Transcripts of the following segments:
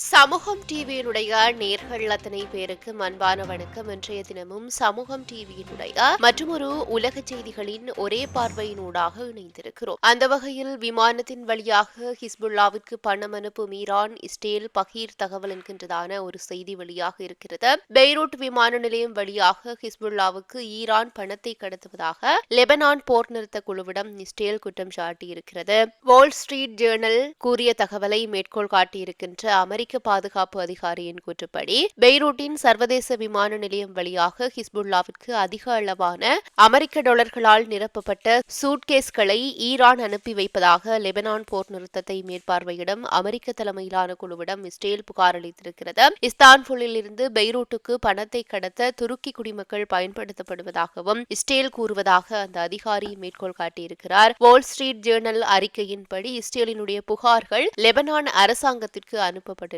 சமூகம் டிவியினுடைய நேர்கள் அத்தனை பேருக்கு அன்பான வணக்கம். இன்றைய தினமும் சமூகம் டிவியினுடைய மற்றொரு உலக செய்திகளின் ஒரே பார்வையினூடாக இணைந்திருக்கிறோம். அந்த வகையில் விமானத்தின் வழியாக ஹிஸ்புல்லாவிற்கு பணம் அனுப்பும் ஈரான் இஸ்ரேல் பகீர் தகவல் என்கின்றதான ஒரு செய்தி வெளியாக இருக்கிறது. பெய்ரூட் விமான நிலையம் வழியாக ஹிஸ்புல்லாவுக்கு ஈரான் பணத்தை கடத்துவதாக லெபனான் போர் நிறுத்த குழுவிடம் இஸ்ரேல் குற்றம் சாட்டியிருக்கிறது. வால் ஸ்ட்ரீட் ஜேர்னல் கூறிய தகவலை மேற்கோள் காட்டியிருக்கின்ற அமெரிக்க பாதுகாப்பு அதிகாரியின் கூற்றுப்படி பெய்ரூட்டின் சர்வதேச விமான நிலையம் வழியாக ஹிஸ்புல்லாவிற்கு அதிக அளவான அமெரிக்க டாலர்களால் நிரப்பப்பட்ட சூட்கேஸ்களை ஈரான் அனுப்பி வைப்பதாக லெபனான் போர் நிறுத்தத்தை மேற்பார்வையிடும் அமெரிக்க தலைமையிலான குழுவிடம் இஸ்ரேல் புகார் அளித்திருக்கிறது. இஸ்தான்புல்லில் இருந்து பெய்ரூட்டுக்கு பணத்தை கடத்த துருக்கி குடிமக்கள் பயன்படுத்தப்படுவதாகவும் இஸ்ரேல் கூறுவதாக அந்த அதிகாரி மேற்கோள் காட்டியிருக்கிறார். வால் ஸ்ட்ரீட் ஜேர்னல் அறிக்கையின்படி இஸ்ரேலினுடைய புகார்கள் லெபனான் அரசாங்கத்திற்கு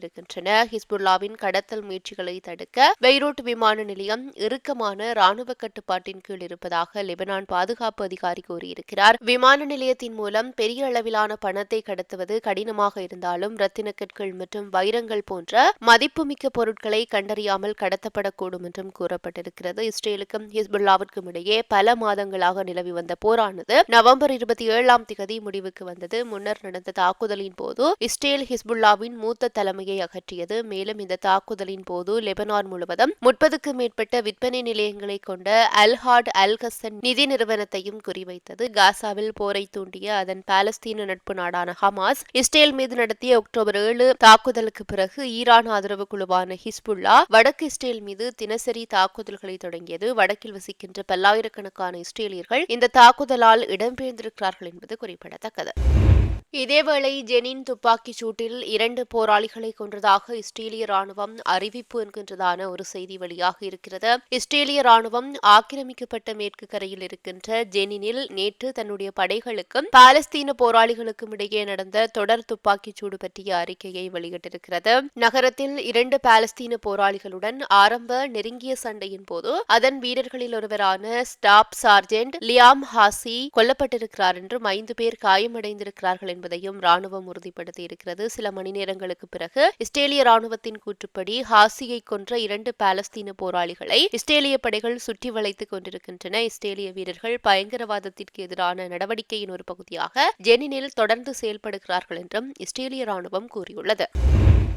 கொண்டிருக்கின்றன. ஹிஸ்புல்லாவின் கடத்தல் முயற்சிகளை தடுக்க பெய்ரூட் விமான நிலையம் இறுக்கமான ராணுவ கட்டுப்பாட்டின் கீழ் இருப்பதாக லெபனான் பாதுகாப்பு அதிகாரி கூறியிருக்கிறார். விமான நிலையத்தின் மூலம் பெரிய அளவிலான பணத்தை கடத்துவது கடினமாக இருந்தாலும் ரத்தின கற்கள் மற்றும் வைரங்கள் போன்ற மதிப்புமிக்க பொருட்களை கண்டறியாமல் கடத்தப்படக்கூடும் என்றும் கூறப்பட்டிருக்கிறது. இஸ்ரேலுக்கும் ஹிஸ்புல்லாவிற்கும் இடையே பல மாதங்களாக நிலவி வந்த போரானது நவம்பர் இருபத்தி ஏழாம் திகதி முடிவுக்கு வந்தது. முன்னர் நடந்த தாக்குதலின் போது இஸ்ரேல் ஹிஸ்புல்லாவின் மூத்த தலைமையை அகற்றியது. மேலும் இந்த தாக்குதலின் போது லெபனான் முழுவதும் முப்பதுக்கும் மேற்பட்ட விற்பனை நிலையங்களை கொண்ட அல்ஹாட் அல் ஹசன் நிதி நிறுவனத்தையும் குறிவைத்தது. காசாவில் போரை தூண்டிய அதன் பாலஸ்தீன நட்பு நாடான ஹமாஸ் இஸ்ரேல் மீது நடத்திய அக்டோபர் ஏழு தாக்குதலுக்கு பிறகு ஈரான் ஆதரவு குழுவான ஹிஸ்புல்லா வடக்கு இஸ்ரேல் மீது தினசரி தாக்குதல்களை தொடங்கியது. வடக்கில் வசிக்கின்ற பல்லாயிரக்கணக்கான இஸ்ரேலியர்கள் இந்த தாக்குதலால் இடம்பெயர்ந்திருக்கிறார்கள் என்பது குறிப்பிடத்தக்கது. இதேவேளை ஜெனின் துப்பாக்கிச் சூட்டில் இரண்டு போராளிகளை கொன்றதாக இஸ்ரேலிய ராணுவம் அறிவிப்பு என்கின்றதான ஒரு செய்தி வெளியாக இருக்கிறது. இஸ்ரேலிய ராணுவம் ஆக்கிரமிக்கப்பட்ட மேற்கு கரையில் இருக்கின்ற ஜெனினில் நேற்று தன்னுடைய படைகளுக்கும் பாலஸ்தீன போராளிகளுக்கும் இடையே நடந்த தொடர் துப்பாக்கிச் சூடு பற்றிய அறிக்கையை வெளியிட்டிருக்கிறது. நகரத்தில் இரண்டு பாலஸ்தீன போராளிகளுடன் ஆரம்ப நெருங்கிய சண்டையின் போது அதன் வீரர்களில் ஒருவரான ஸ்டாப் சார்ஜென்ட் லியாம் ஹாசி கொல்லப்பட்டிருக்கிறார் என்றும் ஐந்து பேர் காயமடைந்திருக்கிறார்கள் என்பதையும் ராணுவம் உறுதிப்படுத்தியிருக்கிறது சில மணி நேரங்களுக்கு பிறகு இஸ்ரேலிய ராணுவத்தின் கூற்றுப்படி ஹாசியை கொன்ற இரண்டு பாலஸ்தீன போராளிகளை இஸ்ரேலிய படைகள் சுற்றி வளைத்துக் கொண்டிருக்கின்றன. இஸ்ரேலிய வீரர்கள் பயங்கரவாதத்திற்கு எதிரான நடவடிக்கையின் ஒரு பகுதியாக ஜெனினில் தொடர்ந்து செயல்படுகிறார்கள் என்றும் இஸ்ரேலிய ராணுவம் கூறியுள்ளது.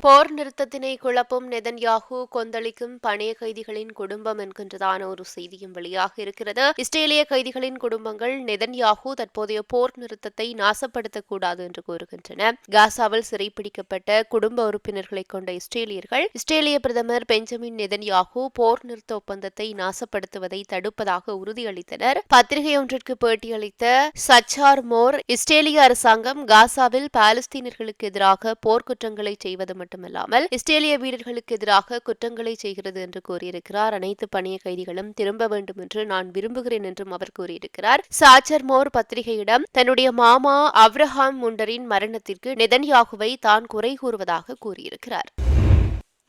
போர் நிறுத்தத்தினை குழப்பும் நெதன்யாகு கொந்தளிக்கும் பணைய கைதிகளின் குடும்பம் என்கின்றதான ஒரு செய்தியும் வெளியாக இருக்கிறது. இஸ்ரேலிய கைதிகளின் குடும்பங்கள் நெதன்யாகு தற்போதைய போர் நிறுத்தத்தை நாசப்படுத்தக்கூடாது என்று கூறுகின்றன. காசாவில் சிறைப்பிடிக்கப்பட்ட குடும்ப உறுப்பினர்களை கொண்ட இஸ்ரேலியர்கள் இஸ்ரேலிய பிரதமர் பெஞ்சமின் நெதன்யாகு போர் நிறுத்த ஒப்பந்தத்தை நாசப்படுத்துவதை தடுப்பதாக உறுதியளித்தனர். பத்திரிகை ஒன்றிற்கு பேட்டியளித்த சச்சார் மோர் இஸ்ரேலிய அரசாங்கம் காசாவில் பாலஸ்தீனர்களுக்கு எதிராக போர்க்குற்றங்களை செய்வது மட்டும் மட்டுமல்லாமல் இஸ்ரேலிய வீரர்களுக்கு எதிராக குற்றங்களை செய்கிறது என்று கூறியிருக்கிறார். அனைத்து பணிய கைதிகளும் திரும்ப வேண்டும் என்று நான் விரும்புகிறேன் என்றும் அவர் கூறியிருக்கிறார். சாச்சர் மோர் பத்திரிகையிடம் தன்னுடைய மாமா அவ்ரஹாம் முண்டரின் மரணத்திற்கு நெதன்யாகுவை தான் குறை கூறுவதாக கூறியிருக்கிறார்.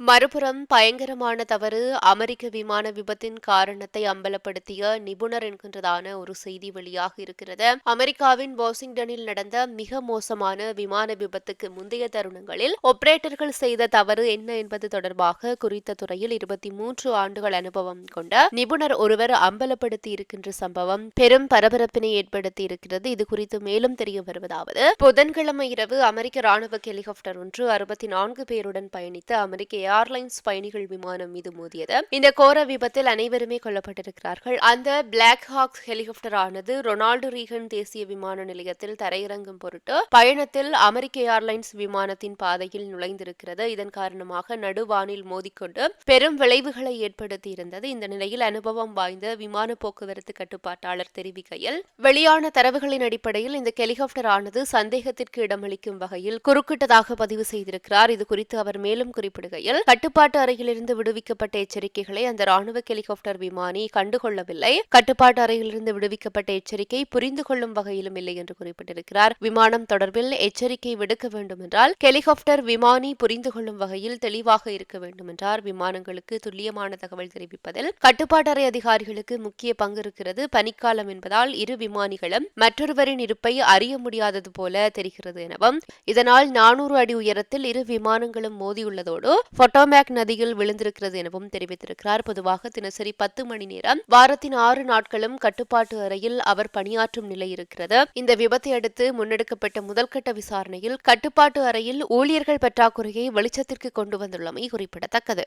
மறுபுறம் பயங்கரமான தவறு அமெரிக்க விமான விபத்தின் காரணத்தை அம்பலப்படுத்திய நிபுணர் என்கின்றதான ஒரு செய்தி வெளியாக இருக்கிறது. அமெரிக்காவின் வாஷிங்டனில் நடந்த மிக மோசமான விமான விபத்துக்கு முந்தைய தருணங்களில் ஒப்பரேட்டர்கள் செய்த தவறு என்ன என்பது தொடர்பாக குறித்த துறையில் இருபத்தி மூன்று ஆண்டுகள் அனுபவம் கொண்ட நிபுணர் ஒருவர் அம்பலப்படுத்தி இருக்கின்ற சம்பவம் பெரும் பரபரப்பினை ஏற்படுத்தி இருக்கிறது. இது குறித்து மேலும் தெரிய வருவதாவது புதன்கிழமை இரவு அமெரிக்க ராணுவ ஹெலிகாப்டர் ஒன்று அறுபத்தி நான்கு பேருடன் பயணித்து அமெரிக்க ஏர்லைன்ஸ் பயணிகள் விமானம் மீது மோதியது. இந்த கோர விபத்தில் அனைவருமே கொல்லப்பட்டிருக்கிறார்கள். அந்த பிளாக் ஹாக் ஹெலிகாப்டர் ஆனது ரொனால்டு ரீகன் தேசிய விமான நிலையத்தில் தரையிறங்கும் பொருட்டு பயணத்தில் அமெரிக்க ஏர்லைன்ஸ் விமானத்தின் பாதையில் நுழைந்திருக்கிறது. இதன் காரணமாக நடுவானில் மோதிக்கொண்டு பெரும் விளைவுகளை ஏற்படுத்தி இருந்தது இந்த நிலையில் அனுபவம் வாய்ந்த விமான போக்குவரத்து கட்டுப்பாட்டாளர் தெரிவிக்கையில் வெளியான தரவுகளின் அடிப்படையில் இந்த ஹெலிகாப்டர் ஆனது சந்தேகத்திற்கு இடமளிக்கும் வகையில் குறுக்கிட்டதாக பதிவு செய்திருக்கிறார். இது குறித்து அவர் மேலும் குறிப்பிடுகையில் நிலையில் கட்டுப்பாட்டு அறையிலிருந்து விடுவிக்கப்பட்ட எச்சரிக்கைகளை அந்த ராணுவ ஹெலிகாப்டர் விமானி கண்டுகொள்ளவில்லை. கட்டுப்பாட்டு அறையிலிருந்து விடுவிக்கப்பட்ட எச்சரிக்கை புரிந்து கொள்ளும் வகையிலும் இல்லை என்று குறிப்பிட்டிருக்கிறார். விமானம் தொடர்பில் எச்சரிக்கை விடுக்க வேண்டும் என்றால் ஹெலிகாப்டர் விமானி புரிந்து கொள்ளும் வகையில் தெளிவாக இருக்க வேண்டும் என்றார் விமானங்களுக்கு துல்லியமான தகவல் தெரிவிப்பதில் கட்டுப்பாட்டு அறை அதிகாரிகளுக்கு முக்கிய பங்கு இருக்கிறது. பனிக்காலம் என்பதால் இரு விமானிகளும் மற்றொருவரின் இருப்பை அறிய முடியாதது போல தெரிகிறது எனவும் இதனால் நானூறு அடி உயரத்தில் இரு விமானங்களும் மோதியுள்ளதோடு பொட்டோமேக் நதியில் விழுந்திருக்கிறது எனவும் தெரிவித்திருக்கிறார். பொதுவாக தினசரி பத்து மணி நேரம் வாரத்தின் ஆறு நாட்களும் கட்டுப்பாட்டு அறையில் அவர் பணியாற்றும் நிலை இருக்கிறது. இந்த விபத்தை அடுத்து முன்னெடுக்கப்பட்ட முதல்கட்ட விசாரணையில் கட்டுப்பாட்டு அறையில் ஊழியர்கள் பற்றாக்குறையை வெளிச்சத்திற்கு கொண்டு வந்துள்ளமை குறிப்பிடத்தக்கது.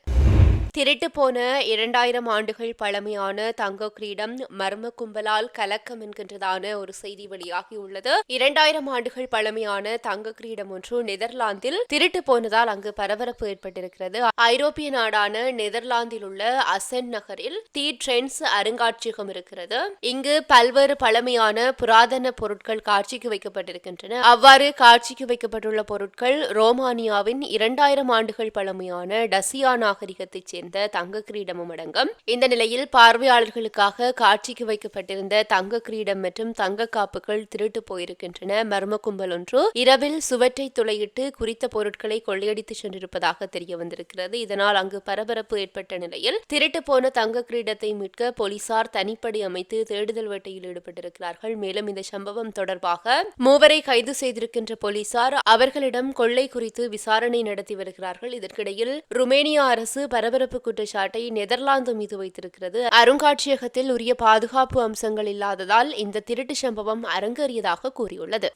திருட்டு போன இரண்டாயிரம் ஆண்டுகள் பழமையான தங்க கிரீடம் மர்ம கும்பலால் கலக்கம் என்கின்றதான ஒரு செய்தி வெளியாகியுள்ளது இரண்டாயிரம் ஆண்டுகள் பழமையான தங்க கிரீடம் ஒன்று நெதர்லாந்தில் திருட்டு போனதால் அங்கு பரபரப்பு ஏற்பட்டிருக்கிறது. ஐரோப்பிய நாடான நெதர்லாந்தில் உள்ள அசன் நகரில் தி ட்ரெண்ட்ஸ் அருங்காட்சியகம் இருக்கிறது. இங்கு பல்வேறு பழமையான புராதன பொருட்கள் காட்சிக்கு வைக்கப்பட்டிருக்கின்றன. அவ்வாறு காட்சிக்கு வைக்கப்பட்டுள்ள பொருட்கள் ரோமானியாவின் இரண்டாயிரம் ஆண்டுகள் பழமையான டசியா நாகரிகத்தைச் சேர்ந்த தங்க கிரீடமும் அடங்கும். இந்த நிலையில் பார்வையாளர்களுக்காக காட்சிக்கு வைக்கப்பட்டிருந்த தங்க கிரீடம் மற்றும் தங்க காப்புகள் திருட்டு போயிருக்கின்றன. மர்ம கும்பல் ஒன்று. இரவில் சுவற்றை துளையிட்டு குறித்த பொருட்களை கொள்ளையடித்து சென்றிருப்பதாக தெரிய வந்திருக்கிறது. இதனால் அங்கு பரபரப்பு ஏற்பட்ட நிலையில் திருட்டு போன தங்க கிரீடத்தை மீட்க போலீசார் தனிப்படை அமைத்து தேடுதல் வேட்டையில் ஈடுபட்டிருக்கிறார்கள். மேலும் இந்த சம்பவம் தொடர்பாக மூவரை கைது செய்திருக்கின்ற போலீசார் அவர்களிடம் கொள்ளை குறித்து விசாரணை நடத்தி வருகிறார்கள். இதற்கிடையில் ருமேனியா அரசு பரபரப்பு குற்றச்சாட்டை நெதர்லாந்து மீது வைத்திருக்கிறது. அருங்காட்சியகத்தில் உரிய பாதுகாப்பு அம்சங்கள் இல்லாததால் இந்த திருட்டு சம்பவம் அரங்கேறியதாக கூறியுள்ளது.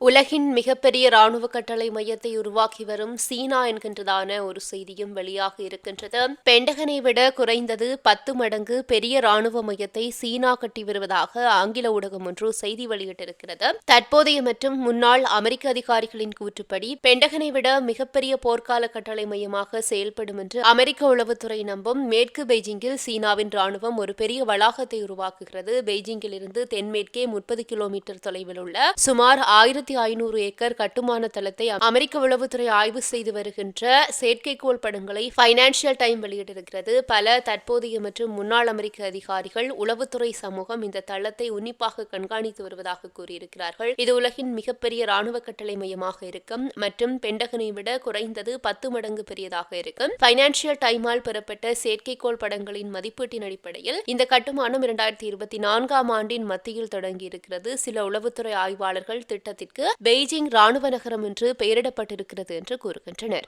உலகின் மிகப்பெரிய ராணுவ கட்டளை மையத்தை உருவாக்கி வரும் சீனா என்கின்றதான ஒரு செய்தியும் வெளியாக இருக்கின்றது. பெண்டகனை விட குறைந்தது பத்து மடங்கு பெரிய ராணுவ மையத்தை சீனா கட்டி வருவதாக ஆங்கில ஊடகம் ஒன்று செய்தி வெளியிட்டிருக்கிறது. தற்போதைய மற்றும் முன்னாள் அமெரிக்க அதிகாரிகளின் கூற்றுப்படி பெண்டகனை விட மிகப்பெரிய போர்க்கால கட்டளை மையமாக செயல்படும் என்று அமெரிக்க உளவுத்துறை நம்பும் மேற்கு பெய்ஜிங்கில் சீனாவின் ராணுவம் ஒரு பெரிய வளாகத்தை உருவாக்குகிறது. பெய்ஜிங்கில் இருந்து தென்மேற்கே முப்பது கிலோமீட்டர் தொலைவில் உள்ள சுமார் ஆயிரத்தி ஆயிரத்தி ஐநூறு ஏக்கர் கட்டுமான தளத்தை அமெரிக்க உளவுத்துறை ஆய்வு செய்து வருகின்ற செயற்கைக்கோள் படங்களை பைனான்சியல் டைம் வெளியிட்டிருக்கிறது. பல தற்போதைய மற்றும் முன்னாள் அமெரிக்க அதிகாரிகள் உளவுத்துறை சமூகம் இந்த தளத்தை உன்னிப்பாக கண்காணித்து வருவதாக கூறியிருக்கிறார்கள். இது உலகின் மிகப்பெரிய ராணுவ கட்டளை மையமாக இருக்கும் மற்றும் பெண்டகனை விட குறைந்தது பத்து மடங்கு பெரியதாக இருக்கும். பைனான்சியல் டைமால் பெறப்பட்ட செயற்கைக்கோள் படங்களின் மதிப்பீட்டின் அடிப்படையில் இந்த கட்டுமானம் இரண்டாயிரத்தி இருபத்தி நான்காம் ஆண்டின் மத்தியில் தொடங்கியிருக்கிறது. சில உளவுத்துறை ஆய்வாளர்கள் திட்டத்திற்கு பெய்ஜிங் ராணுவ நகரம் என்று பெயரிடப்பட்டிருக்கிறது என்று கூறுகின்றனர்.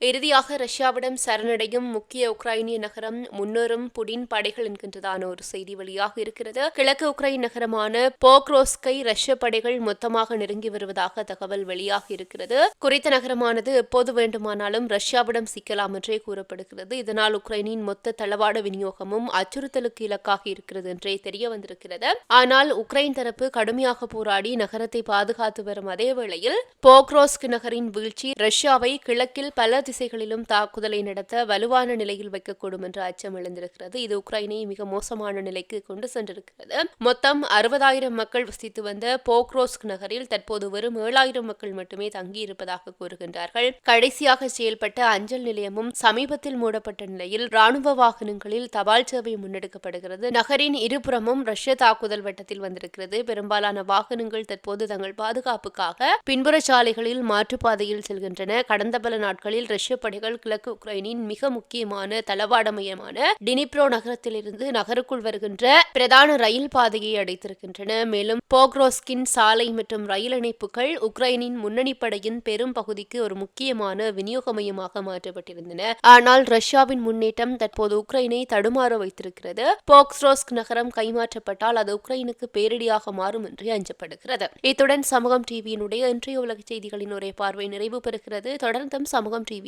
இறுதியாக ரஷ்யாவிடம் சரணடையும் முக்கிய உக்ரைனிய நகரம் முன்னேறும் புடின் படைகள் என்கின்றதான ஒரு செய்தி வெளியாக இருக்கிறது. கிழக்கு உக்ரைன் நகரமான போக்ரோஸ்கை ரஷ்ய படைகள் மொத்தமாக நெருங்கி வருவதாக தகவல் வெளியாக இருக்கிறது. குறித்த நகரமானது எப்போது வேண்டுமானாலும் ரஷ்யாவிடம் சிக்கலாம் என்றே கூறப்படுகிறது. இதனால் உக்ரைனின் மொத்த தளவாட விநியோகமும் அச்சுறுத்தலுக்கு இலக்காக இருக்கிறது என்றே தெரிய வந்திருக்கிறது. ஆனால் உக்ரைன் தரப்பு கடுமையாக போராடி நகரத்தை பாதுகாத்து வரும் அதே வேளையில் போக்ரோஸ்க் நகரின் வீழ்ச்சி ரஷ்யாவை கிழக்கில் பல திசைகளிலும் தாக்குதலை நடத்த வலுவான நிலையில் வைக்கக்கூடும் என்ற அச்சம் எழுந்திருக்கிறது. இது உக்ரைனை மிக மோசமான நிலைக்கு கொண்டு சென்றிருக்கிறது. மொத்தம் அறுபதாயிரம் மக்கள் வசித்து வந்த போக்ரோஸ்க் நகரில் தற்போது வெறும் ஏழாயிரம் மக்கள் மட்டுமே தங்கியிருப்பதாக கூறுகின்றார்கள். கடைசியாக செயல்பட்ட அஞ்சல் நிலையமும் சமீபத்தில் மூடப்பட்ட நிலையில் ராணுவ வாகனங்களில் தபால் சேவை முன்னெடுக்கப்படுகிறது. நகரின் இருபுறமும் ரஷ்ய தாக்குதல் வட்டத்தில் வந்திருக்கிறது. பெரும்பாலான வாகனங்கள் தற்போது தங்கள் பாதுகாப்புக்காக பின்புற சாலைகளில் மாற்றுப்பாதையில் செல்கின்றன. கடந்த பல நாட்களில் ரஷ்ய படைகள் கிழக்கு உக்ரைனின் மிக முக்கியமான தளவாட மையமான டினிப்ரோ நகரத்திலிருந்து நகருக்குள் வருகின்ற பிரதான ரயில் பாதையை அடைத்திருக்கின்றன. மேலும் போக்ரோஸ்கின் சாலை மற்றும் ரயில் இணைப்புகள் உக்ரைனின் முன்னணி படையின் பெரும் பகுதிக்கு ஒரு முக்கியமான விநியோக மையமாக மாற்றப்பட்டிருந்தன. ஆனால் ரஷ்யாவின் முன்னேற்றம் தற்போது உக்ரைனை தடுமாற வைத்திருக்கிறது. போக்ஸ்ரோஸ்க் நகரம் கைமாற்றப்பட்டால் அது உக்ரைனுக்கு பேரிடியாக மாறும் என்று அஞ்சப்படுகிறது. இத்துடன் சமூகம் டிவியினுடைய இன்றைய உலக செய்திகளின் ஒரே பார்வை நிறைவு பெறுகிறது. தொடர்ந்தும் சமூகம் டிவி